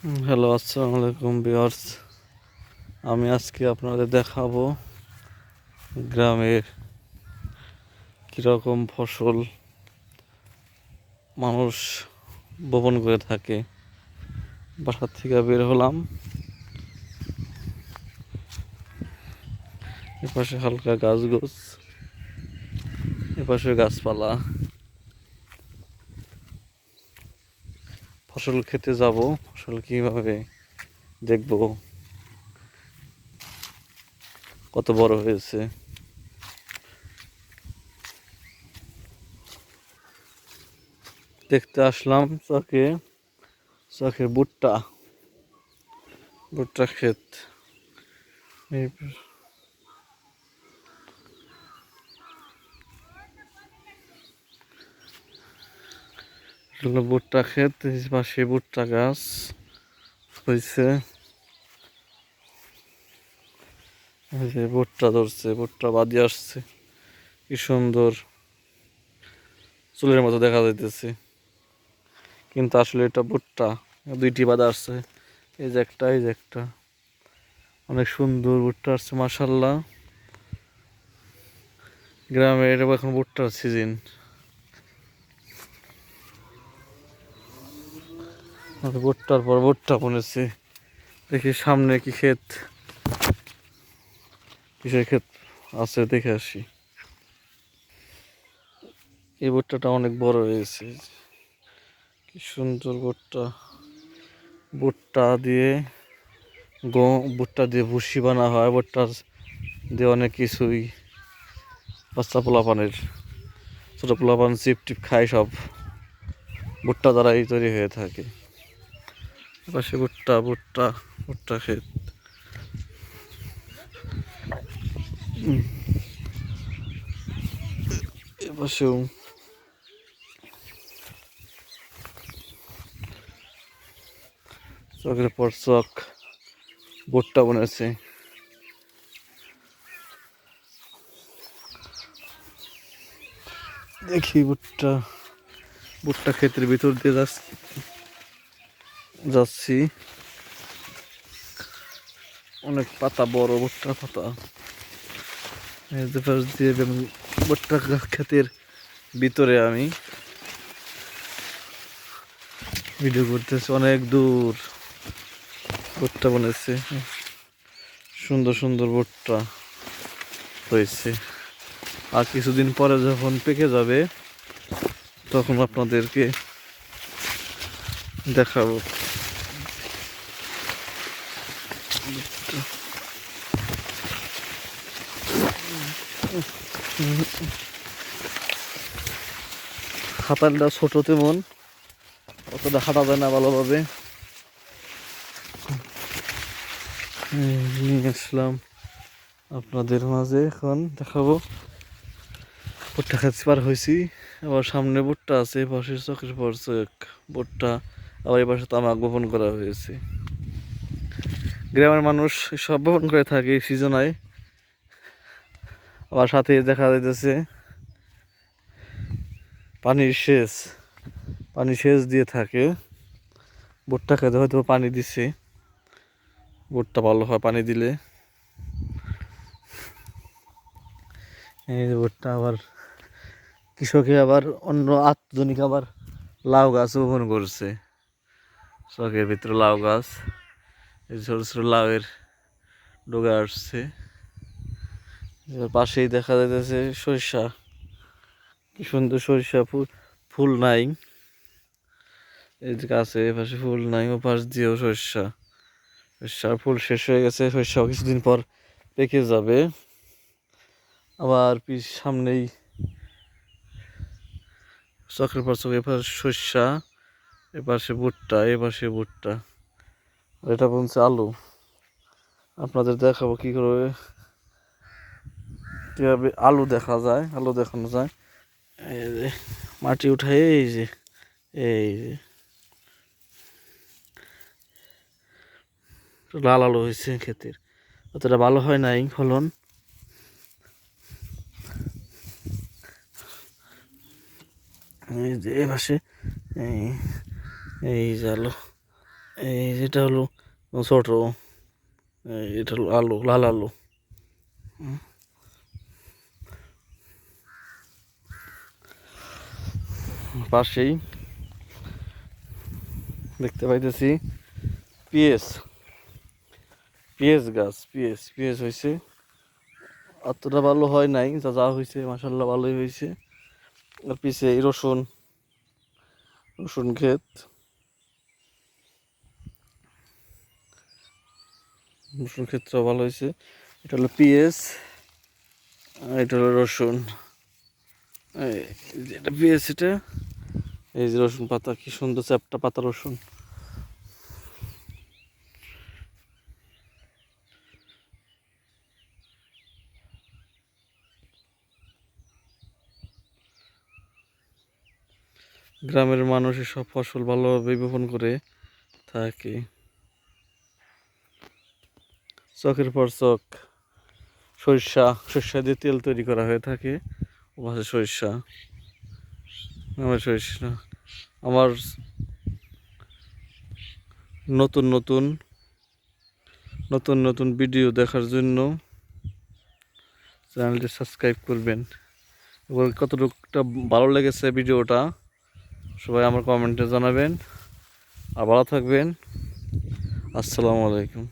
Hello, আসসালামু আলাইকুম বিয়ার্স আমি আজকে আপনাদের দেখাবো গ্রামের কীরকম ফসল মানুষ বপন করে থাকে। বাসার থেকে বের হলাম। এপাশে হালকা গাছ গোছ এপাশে গাছপালা। ফসল খেতে যাব, ফসল কীভাবে দেখব? কত বড় হয়েছে? দেখতে আসলাম চকে, চকের ভুট্টা ভুট্টা ক্ষেত। এই হলো ভুট্টা ক্ষেত পাশে ভুট্টা গাছ হয়েছে যে ভুট্টা ধরছে, ভুট্টা বাদি আসছে। কি সুন্দর চুলের মতো দেখা যাইতেছে। কিন্তু আসলে এটা ভুট্টা, দুইটি বাদা আসছে। এই যে একটা, এই যে একটা। অনেক সুন্দর ভুট্টা আসছে মাসাল্লাহ গ্রামে এটা এখন ভুট্টার সিজন ভুট্টার পর ভুট্টা বনেছে। দেখি সামনে কি ক্ষেত। কিসের ক্ষেত আছে দেখে আসি। এই ভুট্টাটা অনেক বড় হয়েছে। কি সুন্দর ভুট্টা। ভুট্টা দিয়ে গম ভুট্টা দিয়ে ভুসি বানা হয়। ভুট্টা দিয়ে অনেক কিছুই। বাচ্চা পোলাপানের, ছোটো পোলাপান চিপ টিপ খায় সব। ভুট্টা দ্বারাই তৈরি হয়ে থাকে। পাশে ভুট্টা ভুট্টা ভুট্টা ক্ষেত। এপাশেও পর ভুট্টা বনেছে। দেখি ভুট্টা। ভুট্টা ক্ষেতের ভিতর দিয়ে যাচ্ছি। অনেক পাতা, বড় ভুট্টা পাতা। দিয়ে ভুট্টা ক্ষেতের ভিতরে আমি ভিডিও করতেছি, অনেক দূর। ভুট্টা বনেছে সুন্দর সুন্দর ভুট্টা হয়েছে। আর কিছুদিন পরে যখন পেকে যাবে তখন আপনাদেরকে দেখাবো। হাতালটা ছোট তেমন, অতটা হাঁটা যায় না ভালোভাবে। নিয়ে আসলাম আপনাদের মাঝে এখন দেখাবো। ভুট্টা খাচ্ছি পার হয়েছি আবার সামনে ভুট্টা আছে পাশে চকের পর চক ভুট্টা আবার এই পাশে তামাক বপন করা হয়েছে। গ্রামের মানুষ সব বপন করে থাকে এই সিজনায় আবার সাথে দেখা যাইতেছে, পানির সেচ। পানি সেচ দিয়ে থাকে। ভুট্টা খেতে হয়তো পানি দিছে। ভুট্টা ভালো হয় পানি দিলে। এই ভুট্টা আবার কৃষকে আবার অন্য আত্মজনিক আবার লাউ গাছ রোপণ করছে। শখের ভিতরে লাউ গাছ ছোটো ছোটো লাউয়ের ডোগা আসছে। পাশেই দেখা যাইতেছে সরিষা। কি সুন্দর সরিষা ফুল ফুল নাই। এই যে গাছে এ পাশে ফুল নাই, ও পাশ দিয়েও সরিষা। সরিষার ফুল শেষ হয়ে গেছে, সরিষাও কিছুদিন পর পেকে যাবে। আবার পিছ সামনেই চকের পর চক এপাশে সরিষা, এপাশে ভুট্টা এপাশে ভুট্টা। এটা বলছে আলু। আপনাদের দেখাবো কি করে, কীভাবে আলু দেখা যায়, আলু দেখানো যায়। এই যে, মাটি উঠাই এই যে এই যে। লাল আলু হয়েছে ক্ষেতের অতটা ভালো হয় নাই ফলন। এই যে এ এই এই যে আলু, এই যেটা হলো ছোট এটা হলো আলু, লাল আলু। পাশেই দেখতে পাইতেছি পিএস পিএস গাছ, পিএস পিএস হয়েছে অতটা ভালো হয় নাই, যা যা হয়েছে মাসাল্লাহ ভালোই হয়েছে আর এই রসুন রসুন ক্ষেত। রসুন ক্ষেত্র ভালো হয়েছে। এটা হলো পিএস আর এটা হলো রসুন। এটা পিএস এটা? এই যে রসুন পাতা, কি সুন্দর চ্যাপটা, পাতা রসুন। গ্রামের মানুষ সব ফসল ভালোভাবে বপন করে থাকে। চকের পর চক সরিষা সরিষা দিয়ে তেল তৈরি করা হয়ে থাকে। ও সরিষা, আমার সরিষা। আমার নতুন নতুন নতুন নতুন ভিডিও দেখার জন্য চ্যানেলটি সাবস্ক্রাইব করবেন। এবং কতটুকুটা ভালো লেগেছে ভিডিওটা সবাই আমার কমেন্টে জানাবেন। ভালো থাকবেন। আসসালামু আলাইকুম।